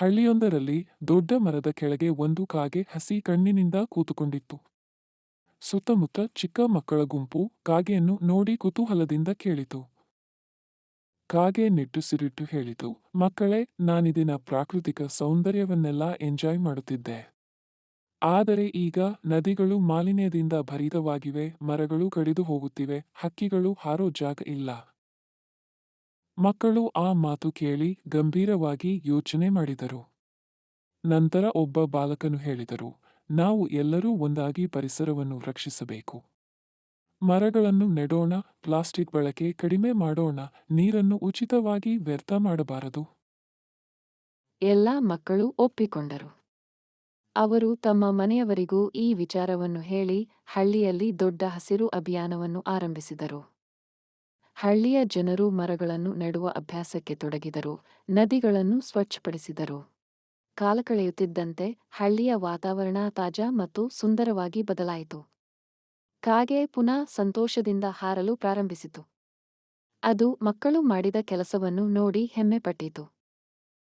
ಹಳ್ಳಿಯೊಂದರಲ್ಲಿ ದೊಡ್ಡ ಮರದ ಕೆಳಗೆ ಒಂದು ಕಾಗೆ ಹಸಿ ಕಣ್ಣಿನಿಂದ ಕೂತುಕೊಂಡಿತ್ತು. ಸುತ್ತಮುತ್ತ ಚಿಕ್ಕ ಮಕ್ಕಳ ಗುಂಪು ಕಾಗೆಯನ್ನು ನೋಡಿ ಕುತೂಹಲದಿಂದ ಕೇಳಿತು. ಕಾಗೆ ನಿಟ್ಟುಸಿರಿಟ್ಟು ಹೇಳಿತು, ಮಕ್ಕಳೇ, ನಾನಿದಿನ ಪ್ರಾಕೃತಿಕ ಸೌಂದರ್ಯವನ್ನೆಲ್ಲ ಎಂಜಾಯ್ ಮಾಡುತ್ತಿದ್ದೆ. ಆದರೆ ಈಗ ನದಿಗಳು ಮಾಲಿನ್ಯದಿಂದ ಭರಿತವಾಗಿವೆ, ಮರಗಳು ಕಡಿದು ಹೋಗುತ್ತಿವೆ, ಹಕ್ಕಿಗಳು ಹಾರೋ ಜಾಗ ಇಲ್ಲ. ಮಕ್ಕಳು ಆ ಮಾತು ಕೇಳಿ ಗಂಭೀರವಾಗಿ ಯೋಚನೆ ಮಾಡಿದರು. ನಂತರ ಒಬ್ಬ ಬಾಲಕನು ಹೇಳಿದರು, ನಾವು ಎಲ್ಲರೂ ಒಂದಾಗಿ ಪರಿಸರವನ್ನು ರಕ್ಷಿಸಬೇಕು. ಮರಗಳನ್ನು ನೆಡೋಣ, ಪ್ಲಾಸ್ಟಿಕ್ ಬಳಕೆ ಕಡಿಮೆ ಮಾಡೋಣ, ನೀರನ್ನು ಉಚಿತವಾಗಿ ವ್ಯರ್ಥ ಮಾಡಬಾರದು. ಎಲ್ಲ ಮಕ್ಕಳು ಒಪ್ಪಿಕೊಂಡರು. ಅವರು ತಮ್ಮ ಮನೆಯವರಿಗೂ ಈ ವಿಚಾರವನ್ನು ಹೇಳಿ ಹಳ್ಳಿಯಲ್ಲಿ ದೊಡ್ಡ ಹಸಿರು ಅಭಿಯಾನವನ್ನು ಆರಂಭಿಸಿದರು. ಹಳ್ಳಿಯ ಜನರು ಮರಗಳನ್ನು ನೆಡುವ ಅಭ್ಯಾಸಕ್ಕೆ ತೊಡಗಿದರು. ನದಿಗಳನ್ನು ಸ್ವಚ್ಛಪಡಿಸಿದರು. ಕಾಲ ಕಳೆಯುತ್ತಿದ್ದಂತೆ ಹಳ್ಳಿಯ ವಾತಾವರಣ ತಾಜಾ ಮತ್ತು ಸುಂದರವಾಗಿ ಬದಲಾಯಿತು. ಕಾಗೆ ಪುನಃ ಸಂತೋಷದಿಂದ ಹಾರಲು ಪ್ರಾರಂಭಿಸಿತು. ಅದು ಮಕ್ಕಳು ಮಾಡಿದ ಕೆಲಸವನ್ನು ನೋಡಿ ಹೆಮ್ಮೆಪಟ್ಟಿತು.